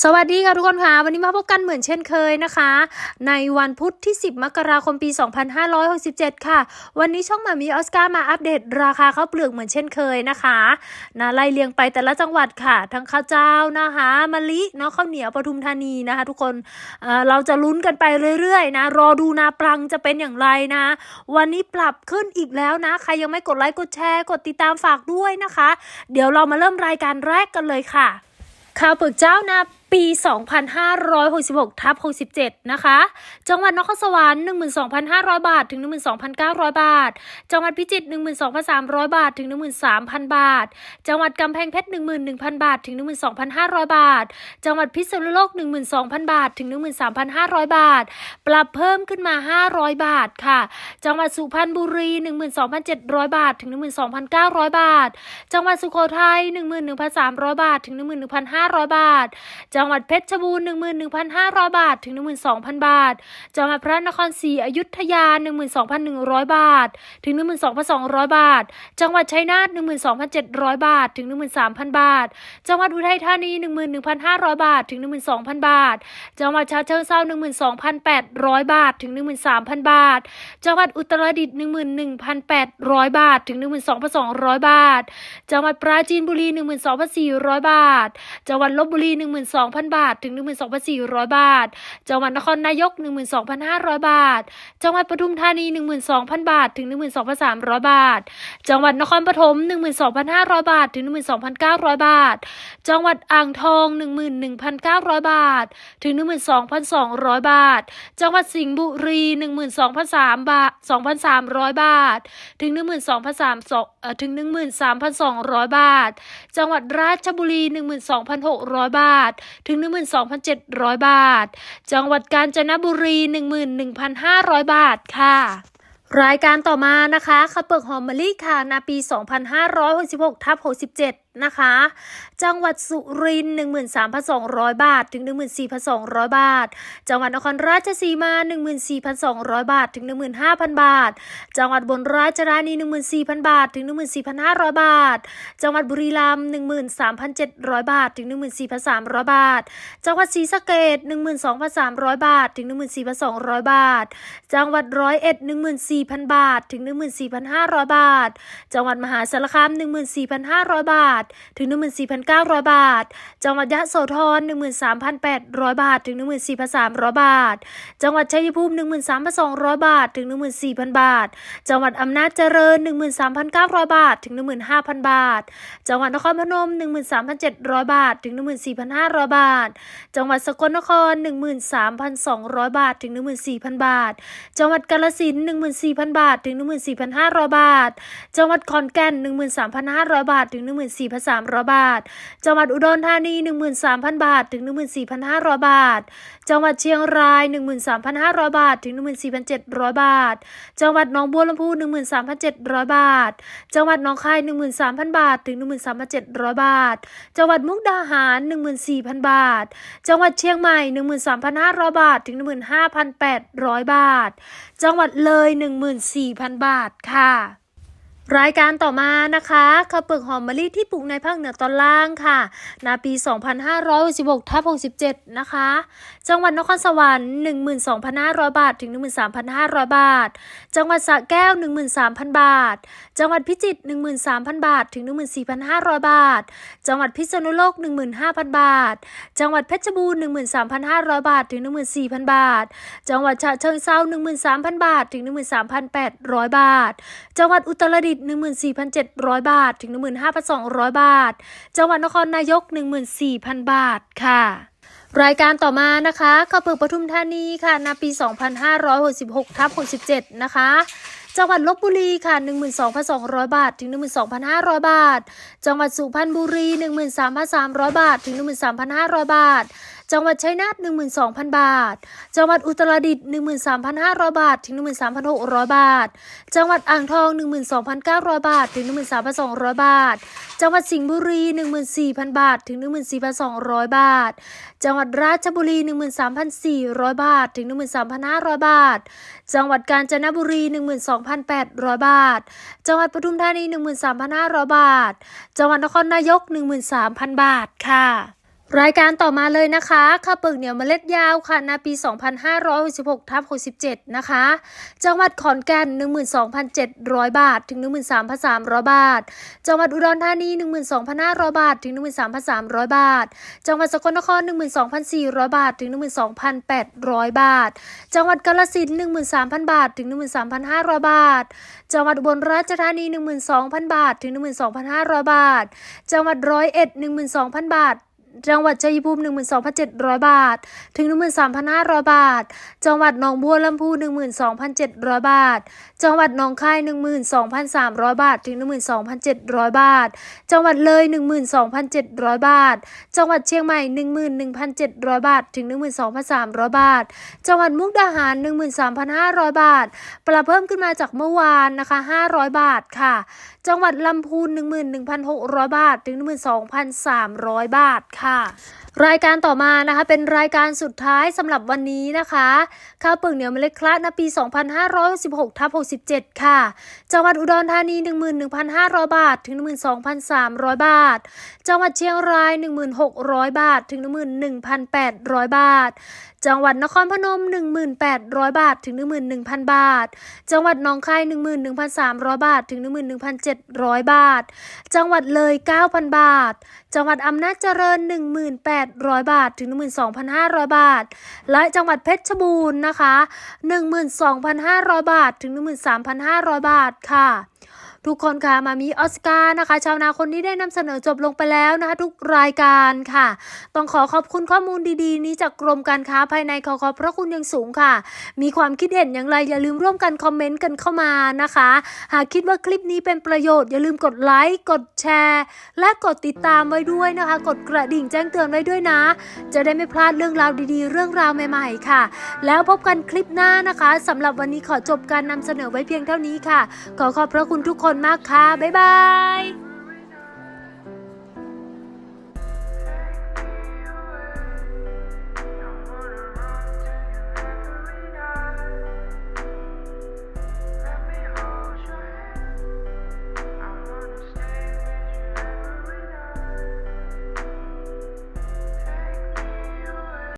สวัสดีค่ะทุกคนค่ะวันนี้มาพบกันเหมือนเช่นเคยนะคะ ในวันพุธที่ 10 มกราคมปี 2567 ค่ะ วันนี้ช่องมามีออสการ์มาอัปเดตราคาข้าวเปลือกเหมือนเช่นเคยนะคะนะไล่เรียงไปแต่ละจังหวัดค่ะ ทั้งข้าวเจ้านะคะมะลิเนาะข้าวเหนียวปทุมธานีนะคะ ทุกคนเเราจะลุ้นกันไปเรื่อยๆนะรอดูนาปลังจะเป็นอย่างไรนะ วันนี้ปรับขึ้นอีกแล้วนะใครยังไม่กดไลค์กดแชร์กดติดตามฝากด้วยนะคะ เดี๋ยวเรามาเริ่มรายการแรกกันเลยค่ะข่าวเปลือกเจ้านะ ปี 2566ทับ67 นะคะ จังหวัดนครสวรรค์ 12,500 บาท ถึง 12,900 บาท จังหวัดพิจิตร 12,300 บาท ถึง 13,000 บาท จังหวัดกำแพงเพชร 11,000 บาท ถึง 12,500 บาท จังหวัดพิษณุโลก 12,000 บาท ถึง 13,500 บาท ปรับเพิ่มขึ้นมา 500 บาทค่ะ จังหวัดสุพรรณบุรี 12,700 บาท ถึง 12,900 บาท จังหวัดสุโขทัย 11,300 บาท ถึง 11,500 บาทจัังหวัดเพชรบูรณ์11,500 บาท ถึง 12,000 บาท จังหวัดพระนครศรีอยุธยา 12,100 บาท ถึง 12,200 บาท จังหวัดชัยนาท12,700 บาท ถึง 13,000 บาท จังหวัดอุทัยธานี 11,500 บาท ถึง 12,000 บาท จังหวัดฉะเชิงเทรา12,800 บาท ถึง 13,000 บาท จังหวัดอุตรดิตถ์11,800 บาท ถึง 12,200 บาท จังหวัดปราจีนบุรี 12,400 บาท จังหวัดลบบุรี 12,000 2,000 บาท ถึง 12,400 บาท จังหวัดนครนายก 12,500 บาท จังหวัดปทุมธานี 12,000 บาท ถึง 12,300 บาท จังหวัดนครปฐม 12,500 บาท ถึง 12,900 บาท จังหวัดอ่างทอง 11,900 บาท ถึง 12,200 บาท จังหวัดสิงห์บุรี 12,300 บาท 2,300 บาท ถึง 12,300ถึง 13,200 บาท จังหวัดราชบุรี 12,600 บาทถึง 12,700 บาท จังหวัดกาญจนบุรี 11,500 บาทค่ะรายการต่อมานะคะข้าวเปลือกหอมมะลิค่ะนาปี 2566ทับ67 นะคะ จังหวัดสุรินทร์13,200 บาท ถึง 14,200 บาท จังหวัดนครราชสีมา 14,200 บาท ถึง 15,000 บาท จังหวัดบนราชธานี 14,000 บาท ถึง 14,500 บาท จังหวัดบุรีรัมย์13,700 บาท ถึง 14,300 บาท จังหวัดศรีสะเกษ12,300 บาท ถึง 14,200 บาท จังหวัดร้อยเอ็ด14,000 บาท ถึง 14,500 บาท จังหวัดมหาสารคาม 14,500 บาทท ถึง 14,900 บาท จังหวัดยะโสธร 13,800 บาท ถึง 14,300 บาท จังหวัดชัยภูมิ 13,200 บาท ถึง 14,000 บาท จังหวัดอำนาจเจริญ 13,900 บาท ถึง 15,000 บาท จังหวัดนครพนม 13,700 บาท ถึง 14,500 บาท จังหวัดสกลนคร 13,200 บาท ถึง 14,000 บาท จังหวัดกาฬสินธุ์14,000 บาท ถึง 14,500 บาท จังหวัดขอนแก่น 13,500 บาท ถึง 14,000 14,300 บาท จังหวัดอุดรธานี 13,000 บาท ถึง 14,500 บาท จังหวัดเชียงราย 13,500 บาท ถึง 14,700 บาท จังหวัดหนองบัวลำพู 13,700 บาท จังหวัดหนองคาย 13,000 บาท ถึง 13,700 บาท จังหวัดมุกดาหาร 14,000 บาท จังหวัดเชียงใหม่ 13,500 บาท ถึง 15,800 บาท จังหวัดเลย 14,000 บาทค่ะ รายการต่อมานะคะข้าวเปลือกหอมมะลิที่ปลูกในภาคเหนือตอนล่างค่ะ นาปี 2566ทับ67 นะคะ จังหวัดนครสวรรค์ 12,500 บาท ถึง 13,500 บาท จังหวัดสระแก้ว 13,000 บาท จังหวัดพิจิตร 13,000 บาท ถึง 14,500 บาท จังหวัดพิษณุโลก 15,000 บาท จังหวัดเพชรบูรณ์ 13,500 บาท ถึง 14,000 บาท จังหวัดฉะเชิงเทรา13,000 บาท ถึง 13,800 บาท จังหวัดอุตรดิตถ์14,700 บาท ถึง 15,200 บาท จังหวัดนครนายก 14,000 บาทค่ะรายการต่อมานะคะข้าวเปลือกปทุมธานีค่ะนาปี 2566ทับ67 นะคะ จังหวัดลบบุรีค่ะ 12,200 บาท ถึง 12,500 บาท จังหวัดสุพรรณบุรี 13,300 บาท ถึง 13,500 บาท จังหวัดชัยนาท12,000 บาท จังหวัดอุตรดิตถ์13,500 บาท ถึง 13,600 บาท จังหวัดอ่างทอง 12,900 บาท ถึง 13,200 บาท จังหวัดสิงห์บุรี 14,000 บาท ถึง 14,200 บาท จังหวัดราชบุรี 13,400 บาท ถึง 13,500 บาท จังหวัดกาญจนบุรี 12,800 บาท จังหวัดปทุมธานี 13,500 บาท จังหวัดนครนายก 13,000 บาท ค่ะ รายการต่อมาเลยนะคะข้าวเปลือกเหนียวเมล็ดยาวค่ะนาปี 2566ทับ67 นะคะ จังหวัดขอนแก่น 12,700 บาท ถึง 13,300 บาท จังหวัดอุดรธานี 12,500 บาท ถึง 13,300 บาท จังหวัดสกลนคร 12,400 บาท ถึง 12,800 บาท จังหวัดกาฬสินธุ์13,000 บาท ถึง 13,500 บาท จังหวัดอุบลราชธานี 12,000 บาท ถึง 12,500 บาท จังหวัดร้อยเอ็ด 12,000 บาท จังหวัดชัยภูมิ 12,700 บาท ถึง 13,500 บาท จังหวัดหนองบัวลำพู 12,700 บาท จังหวัดหนองคาย 12,300 บาท ถึง 12,700 บาท จังหวัดเลย 12,700 บาท จังหวัดเชียงใหม่ 11,700 บาท ถึง 12,300 บาท จังหวัดมุกดาหาร 13,500 บาท ปรับเพิ่มขึ้นมาจากเมื่อวานนะคะ 500 บาทค่ะ จังหวัดลำพูน 11,600 บาท ถึง 12,300 บาทค่ะ รายการต่อมานะคะ เป็นรายการสุดท้ายสำหรับวันนี้นะคะข้าวเปลือกเหนียวเมล็ดคละนปี 2516ทับ67 ค่ะ จังหวัดอุดรธานี 11,500 บาท ถึง 12,300 บาท จังหวัดเชียงราย 1,600 บาท ถึง 11,800 บาท จังหวัดนครพนม 1,800 บาท ถึง 11,000 บาท จังหวัดหนองคาย 11,300 บาท ถึง 11,700 บาท จังหวัดเลย 9,000 บาท จังหวัดอำนาจเจริญ 1,800 บาท ถึง 12,500 บาท และจังหวัดเพชรบูรณ์นะคะ 12,500 บาท ถึง 13,500 บาทค่ะ ทุกคนค่ะมามีออสการ์นะคะ ชาวนาคนนี้ได้นำเสนอจบลงไปแล้วนะคะ ทุกรายการค่ะ ต้องขอขอบคุณข้อมูลดีๆ นี้จากกรมการค้าภายในขอขอบพระคุณอย่างสูงค่ะ มีความคิดเห็นอย่างไรอย่าลืมร่วมกันคอมเมนต์กันเข้ามานะคะ หากคิดว่าคลิปนี้เป็นประโยชน์อย่าลืมกดไลค์กดแชร์ และกดติดตามไว้ด้วยนะคะ กดกระดิ่งแจ้งเตือนไว้ด้วยนะ จะได้ไม่พลาดเรื่องราวดีๆ เรื่องราวใหม่ๆค่ะ แล้วพบกันคลิปหน้านะคะสำหรับวันนี้ขอจบการนำเสนอไว้เพียงเท่านี้ค่ะ ขอขอบพระคุณทุกคนนมากค่ะ บ๊ายบาย